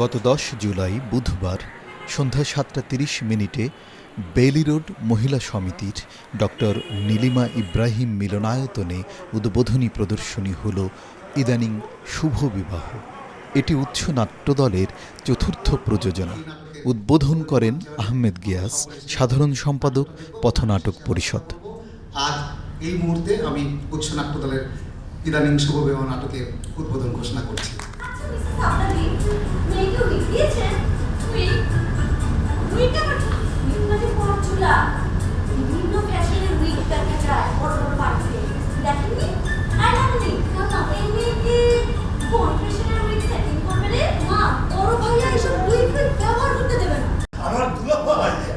গত দশ জুলাই বুধবার সন্ধ্যা সাতটা তিরিশ মিনিটে বেইলি রোড মহিলা সমিতির ডক্টর নীলিমা ইব্রাহিম মিলনায়তনে উদ্বোধনী প্রদর্শনী হল ইদানিং শুভ বিবাহ। এটি উচ্চ নাট্যদলের চতুর্থ প্রযোজনা। উদ্বোধন করেন আহমেদ গিয়াস, সাধারণ সম্পাদক, পথনাটক পরিষদ। আজ এই মুহূর্তে আমি উচ্চ নাট্য দলের ইদানিং শুভবিবাহ নাটকের উদ্বোধন ঘোষণা করছি।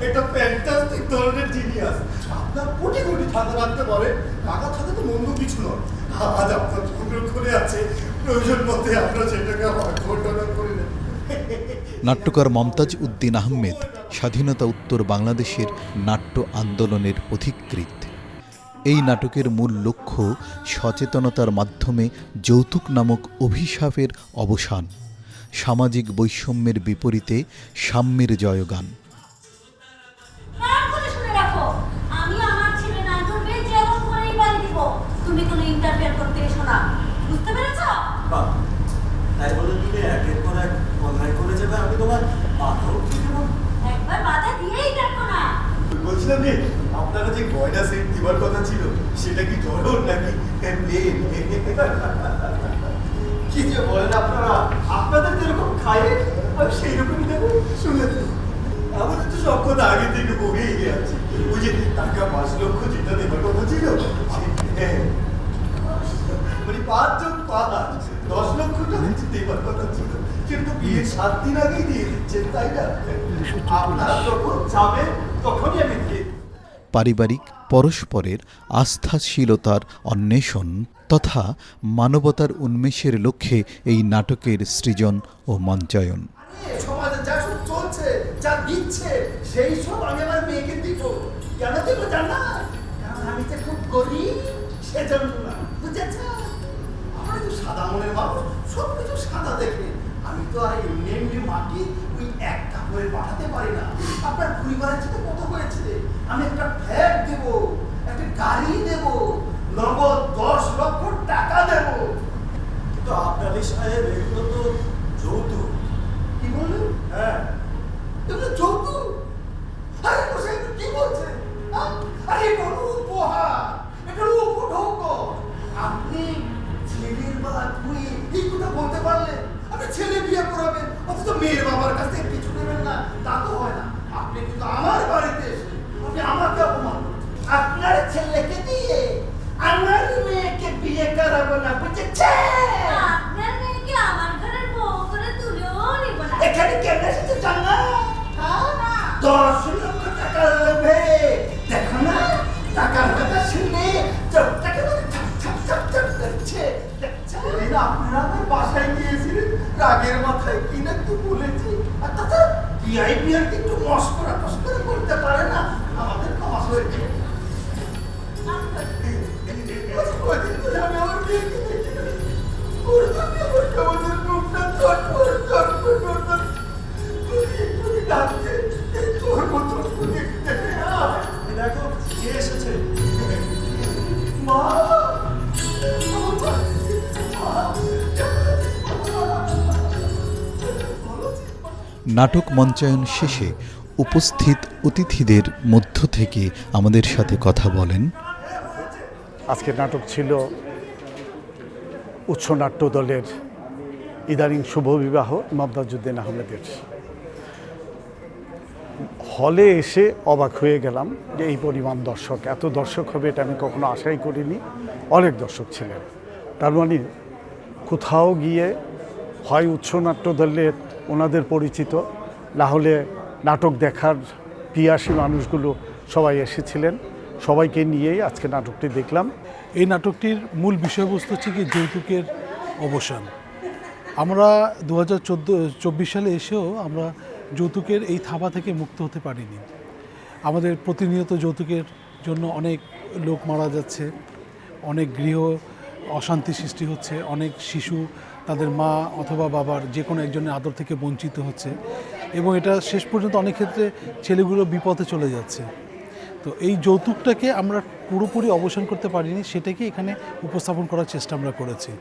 এটা ফ্যান্টাস্টিক ধরনের জিনিয়াস আপনার কোটি কোটি টাকা রাখতে পারে, টাকা থাকে তো মন্দ কিছু নয়। আজ আপনার ছোট করে আছে, প্রয়োজন মতে আমরা সেটাকে ঘটনা করে নেব নাট্যকার মমতাজ উদ্দিন আহমেদ, স্বাধীনতা উত্তর বাংলাদেশের নাট্য আন্দোলনের পথিকৃৎ এই নাটকের মূল লক্ষ্য সচেতনতার মাধ্যমে যৌতুক নামক অভিশাপের অবসান, সামাজিক বৈষম্যের বিপরীতে সাম্যের জয়গান কান খুলে শুনে রাখো আমি আমার ছেলে না করবে যেমন করেই বাড়ি দিব তুমি কোনো ইন্টারফেয়ার করতে এসো না বুঝতে পেরেছ? বাহ, তাই বলে তুমি একের পর এক অন্যায় করে যাবে। আমি তোমার মাথা উঠিয়ে দেবো। একবার বাধা দিয়েই দেখো না। বলছিলাম যে আপনারা যে গয়না সেট দিবার কথা ছিল সেটা কি জড়ন নাকি? প্লেন কি যে বলেন আপনারা আপনাদের যেরকম খায় আমি সেই রকমই দেবো শুনে তো। আমাদের তো সব কথা আগে থেকে বগেই গিয়েছে ওই যে টাকা পাঁচ লক্ষ যেটা দেবার কথা ছিল হ্যাঁ। পাঁচজন পাঁচ দশ লক্ষ টাকা দেবার কথা ছিল। কিন্তু বিয়ের সাত দিন আগেই দিয়ে দিচ্ছেন তাই না? আপনারা যখন যাবেন তখনই আমি দিয়ে পারিবারিক পরস্পরের আস্থাশীলতার অন্বেষণ তথা মানবতার উন্মেষের লক্ষ্যে এই নাটকের সৃজন ও মঞ্চায়ন। সমাজে যা সব চলছে যা দিচ্ছে সেই সব আমি আমার মেয়েকে দিব। কেন দিব জানা আমি যে খুব গরিব সেজন্য না। বুঝেছ সাদা মানুষ সব কিছু সাদা দেখে। আমি তো আর এমনি এমনি মাটি ওই এক কাপড়ে পাঠাতে পারি না। আপনার পরিবারের সাথে কত হয়েছে? আমি একটা ফ্ল্যাট দেব, একটা গাড়ি দেব, নগদ দশ লক্ষ টাকা দেব। কিন্তু আপনাদের সাহেব এগুলো তো যৌতুক কি বললেন হ্যাঁ এগুলো যৌতুক আরে মশাই আপনি কি বলছেন আ? আরে এটা হলো উপহার এটা হলো উপঢৌক আপনি ছেলের বাবা তুই এই কথা বলতে পারলে আপনি ছেলে বিয়ে করাবেন অথচ মেয়ের বাবার কাছ থেকে কিছু নেবেন না তা তো হয় না। আপনি কিন্তু আমার বাড়িতে এসে আপনি আমাকে অপমান আপনার ছেলেকে দিয়ে আমার মেয়েকে বিয়ে করাবো না বুঝেছেন? আপনার মেয়েকে আমার ঘরের বউ করে তুলেও নিব না। এখানে কেন এসেছে জানা দশ লক্ষ টাকা লোভে দেখো না টাকার কথা শুনে চোখটা কেমন ছাপ ছাপ ছাপ ছাপ করছে আপনারা আমার বাসায় গিয়েছিলেন রাগের মাথায় কি না কি বলেছি? আর তাছাড়া কি আইপিআর কিন্তু মস্করা টস্করা করতে পারে না? নাটক মঞ্চায়ন শেষে উপস্থিত অতিথিদের মধ্য থেকে আমাদের সাথে কথা বলেন। আজকের নাটক ছিল উচ্চ নাট্য দলের ইদানিং শুভ বিবাহ মমতাজুদ্দিন আহমেদের। হলে এসে অবাক হয়ে গেলাম যে এই পরিমাণ দর্শক, এত দর্শক হবে এটা আমি কখনো আশাই করিনি, অনেক দর্শক ছিলেন। তার মানে কোথাও গিয়ে হয় উচ্চ নাট্য দলের ওনাদের পরিচিত। না হলে নাটক দেখার পিয়াসী মানুষগুলো সবাই এসেছিলেন। সবাইকে নিয়েই আজকে নাটকটি দেখলাম। এই নাটকটির মূল বিষয়বস্তু হচ্ছে কি, যৌতুকের অবসান। আমরা দু হাজার চব্বিশ সালে এসেও আমরা যৌতুকের এই থাবা থেকে মুক্ত হতে পারিনি। আমাদের প্রতিনিয়ত যৌতুকের জন্য অনেক লোক মারা যাচ্ছে, অনেক গৃহ অশান্তি সৃষ্টি হচ্ছে, অনেক শিশু তাদের মা অথবা বাবার যে কোনো একজনের আদর থেকে বঞ্চিত হচ্ছে এবং এটা শেষ পর্যন্ত অনেক ক্ষেত্রে ছেলেগুলো বিপথে চলে যাচ্ছে। তো এই যৌতুকটাকে আমরা পুরোপুরি অবসান করতে পারিনি, সেটাকে এখানে উপস্থাপন করার চেষ্টা আমরা করেছি।